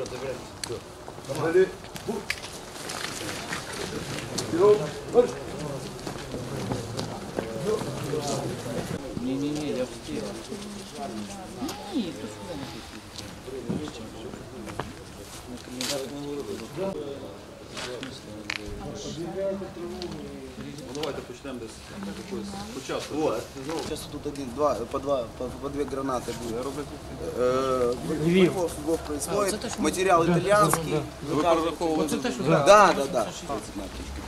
Далі. Вперед. Марш. Не-не-не, я успел. Ну давайте почнемо десь якось спочатку. Вот. Сейчас тут один, два, по два, по, по две гранаты будет. Э, Львов, Львов происходит. Материал итальянский. Ви перераховували Да, да, да.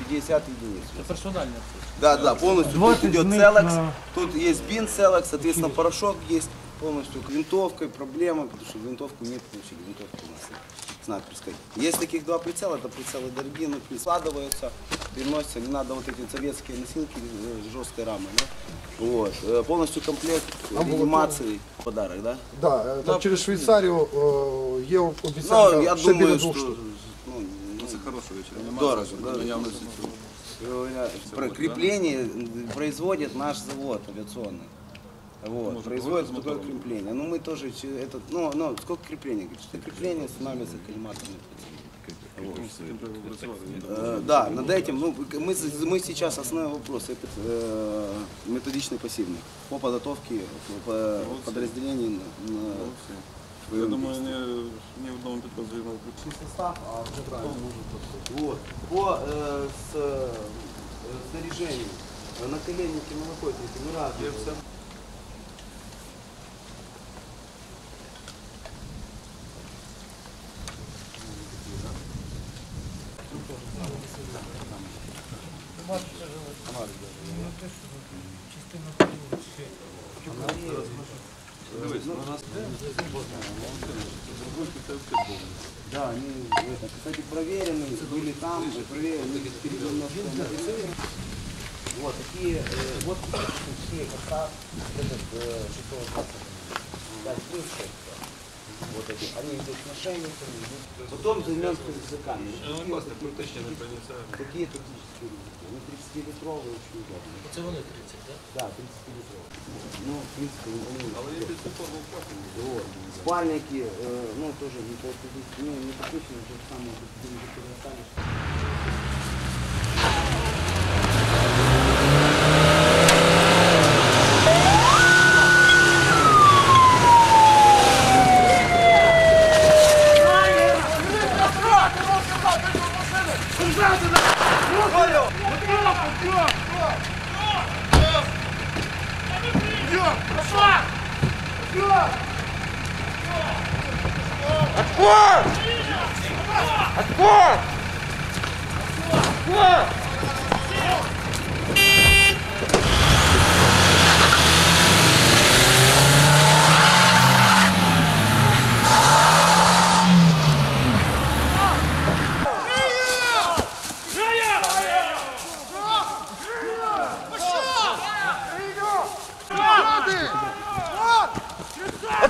50 единиц. Это персонально. Да, да, полностью. Тут идет целекс, тут есть бин целекс, соответственно порошок есть полностью к винтовкой, проблема, потому что винтовку не получили, винтовку у нас снайперской. Есть таких два прицела, это прицелы дорогие, но складываются, переносятся, не надо вот эти советские носилки э, жесткой рамы, да? Вот. Э, Полностью комплект реанимации, подарок, да? Да, е, там через Швейцарію е, є обіцянка Ну, я ще біля думаю, двох что штук. ну, це хороша вечір. Дорого, да. Наявності цього. Говоря, про крепление производит наш завод авиационный. Вот, Может, производит только с такое мотором? крепление. Ну мы тоже, че- это, ну, ну, сколько креплений? Говорит, что крепление устанавливается коллиматорный Э, Да, над этим, ну, мы, с- мы сейчас основной вопрос, это э, методичный пассивный по подготовке по подразделений на, на Я боевым думаю, ні, ні в одному підрозділі не включити. состав, а уже правильно Вот. По э, с, э, снаряжению. Э, Наколенники, налокотники, ну разные. Дивись, у нас Да, они это, кстати, проверены, были там, проверены, переданы на Вот такие, э, вот все как раз этот э, 620 да, плюс шесть. Вот эти, они идут с мошенниками, идут. Потом займемся языками. ну, класно, практично не проницаємо. Какие тактические рюкзаки? Они 30-литровые, очень удобно. Це вони 30, так? Да, 30-литровые. Ну, в принципе, они Але є підсумково впахнення. Вот. Спальники, э, ну, тоже не по ну, не подключены, то же самое, как были, которые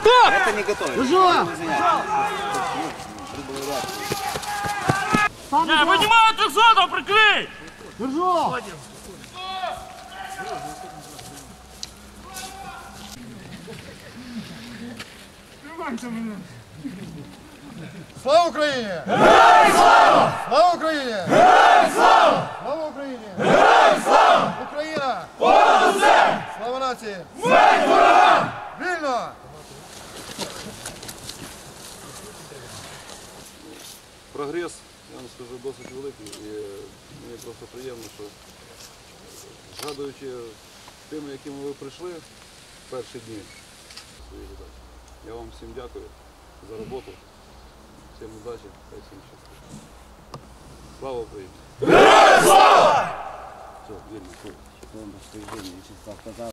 остались. Это не готовы. Не, поднимай трехсотого, прикрий! Слава Україні! Героям слава! Слава Україні! Героям слава! Слава Україні! Героям слава! Україна! Понад усе! Слава нації! Смерть ворогам! Вільно! Прогрес, я вам скажу, досить великий. І мені просто приємно, що згадуючи тими, якими ви прийшли в перші дні задачі. Я вам всім дякую за роботу. Всім удачі та всім щастя. Слава Україні! Все, видно, что он, что